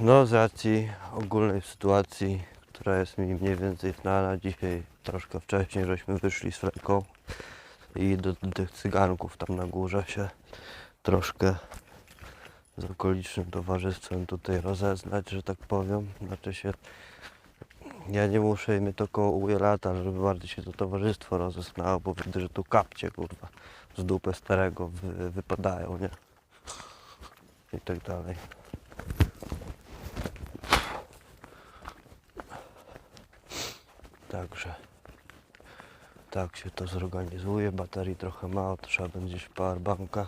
No z racji ogólnej sytuacji, która jest mi mniej więcej znana, dzisiaj troszkę wcześniej żeśmy wyszli z Freką i do tych cyganków tam na górze się troszkę z okolicznym towarzystwem tutaj rozeznać, że tak powiem. Znaczy się, ja nie muszę mnie to koło lata, żeby bardziej się to towarzystwo rozeznało, bo widzę, że tu kapcie kurwa z dupy starego wy, wypadają, nie? I tak dalej. Także tak się to zorganizuje. Baterii trochę mało, trzeba będzie w powerbanka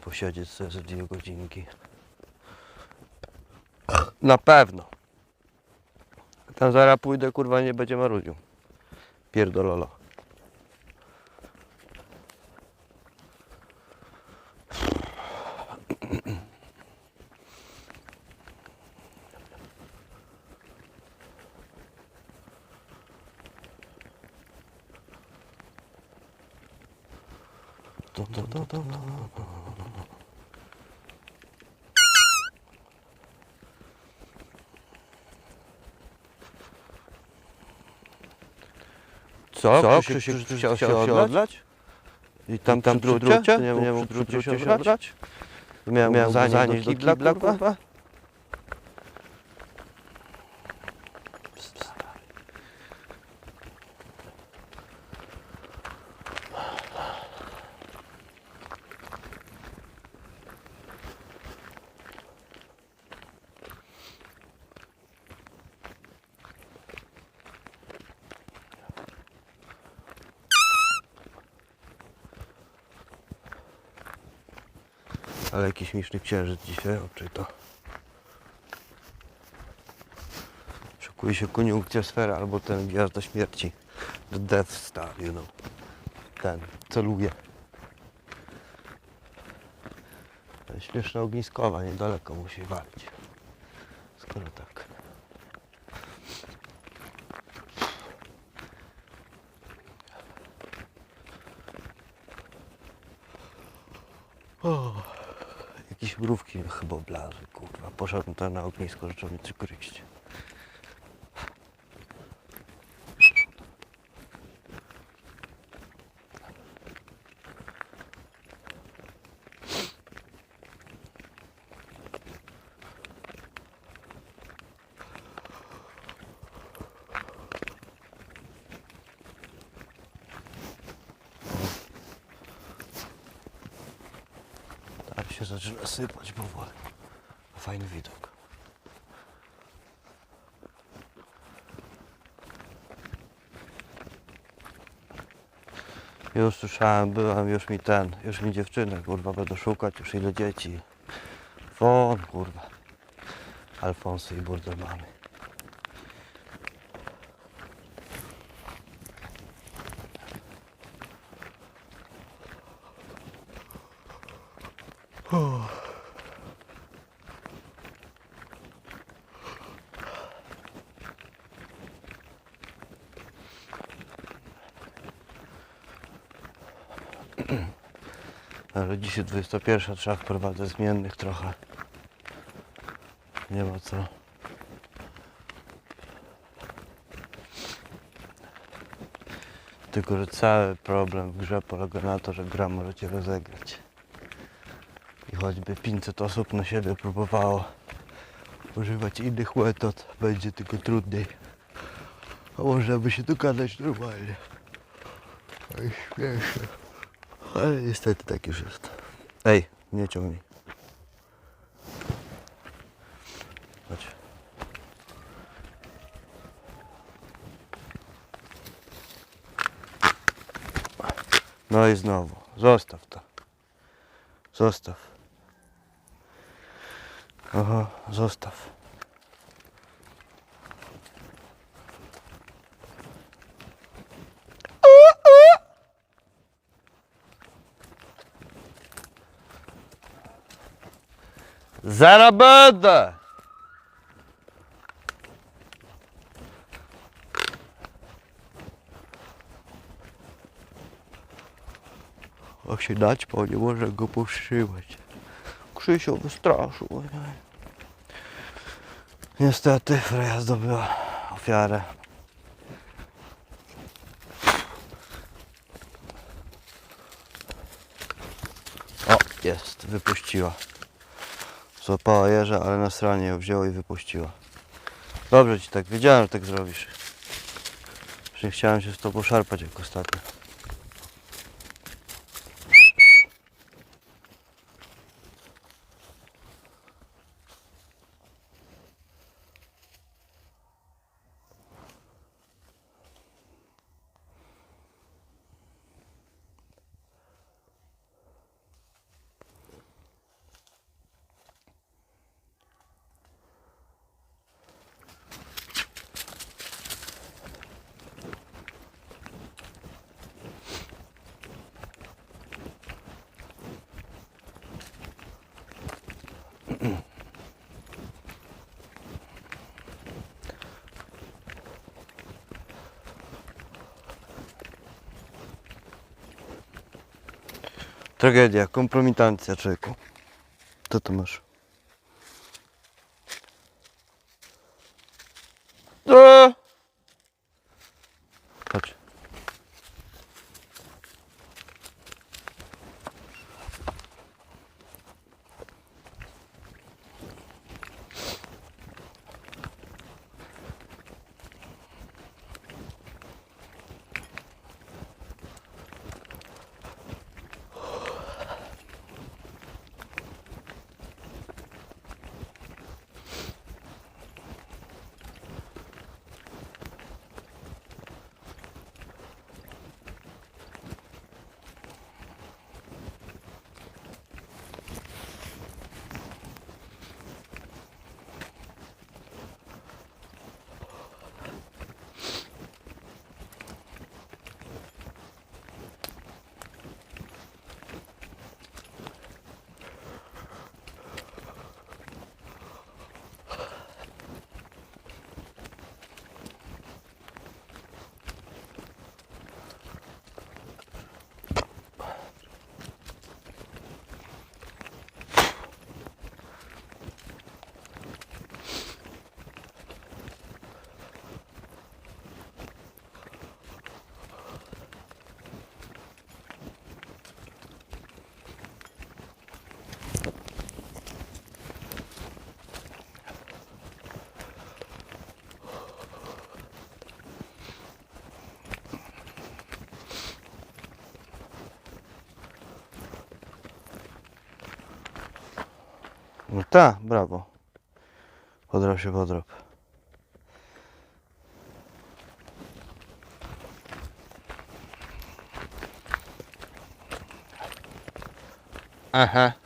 posiedzieć sobie ze dwie godzinki. Na pewno. Tam zaraz pójdę, kurwa, nie będzie marudził. Pierdololo. Co? Co? Krzysiek, chciał się odlać? I tam, tam drucie? Nie mógł drucie się odlać? Miałem, Miałem zanieść do kibla, kurwa? Ale jakiś śmieszny księżyc dzisiaj, oczy to. Szykuje się koniunkcja sfera albo ten gwiazda śmierci. The Death Star, you know. Ten, celuje. Ten śmieszna ogniskowa, niedaleko musi walić. Skoro tak. O, mnie chyba oblazły, kurwa. Poszedłem tam na ognisko, zaczął mnie się zaczyna sypać powoli. Fajny widok. Już słyszałem, byłem, już mi ten, już mi dziewczyny, kurwa, będą szukać, już ile dzieci. Won, kurwa. Alfonsy i burdel mamy. Ale dzisiaj 21 trzeba wprowadzać zmiennych trochę. Nie ma co. Tylko, że cały problem w grze polega na to, że gra możecie rozegrać. I choćby 500 osób na siebie próbowało używać innych metod, będzie tylko trudniej. A można by się dogadać normalnie. Oj, śmieszne. Ale niestety tak już jest. Ej, nie ciągnij. Chodź. No i znowu. Zostaw to. Zostaw. Oho, zostaw. Będę! O się bo nie może go powstrzymać. Krzysio wystraszył. Niestety Freja zdobyła ofiarę. O, jest, wypuściła. Złapała jeża, ale na stronie ją wzięła i wypuściła. Dobrze ci tak, wiedziałem, że tak zrobisz. Że nie chciałem się z tobą szarpać jak ostatnio. Tragedia, kompromitacja człowieku. Co to masz? No ta, brawo. Podrap się podrap. Aha.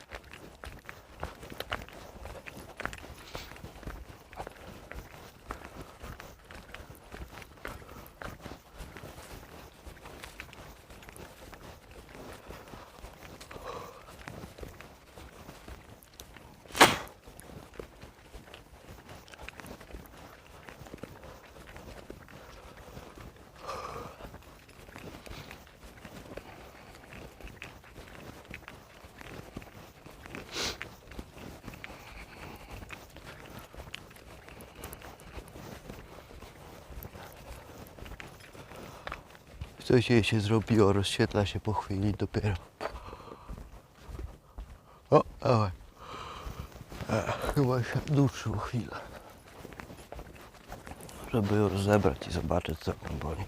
Coś jej się zrobiło, rozświetla się po chwili dopiero. O, dawaj. E, Chyba się duszył chwilę. Żeby ją rozebrać i zobaczyć co tam boli.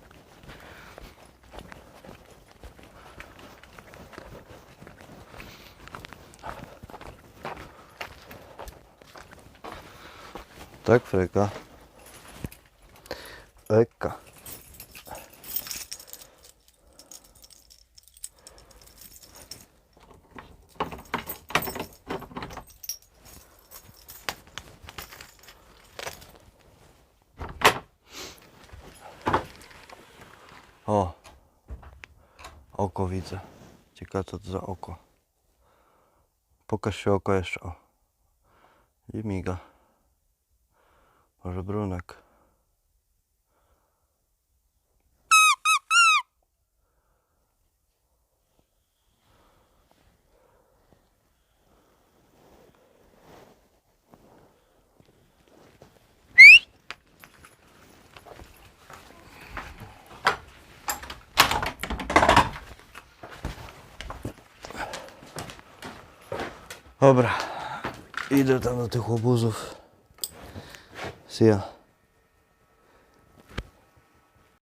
Tak, Freka. Freka. O! Oko widzę. Ciekawe co to za oko. Pokaż się oko jeszcze. O. I miga. Może brunek. Dobra, idę tam do tych łobuzów. See ya.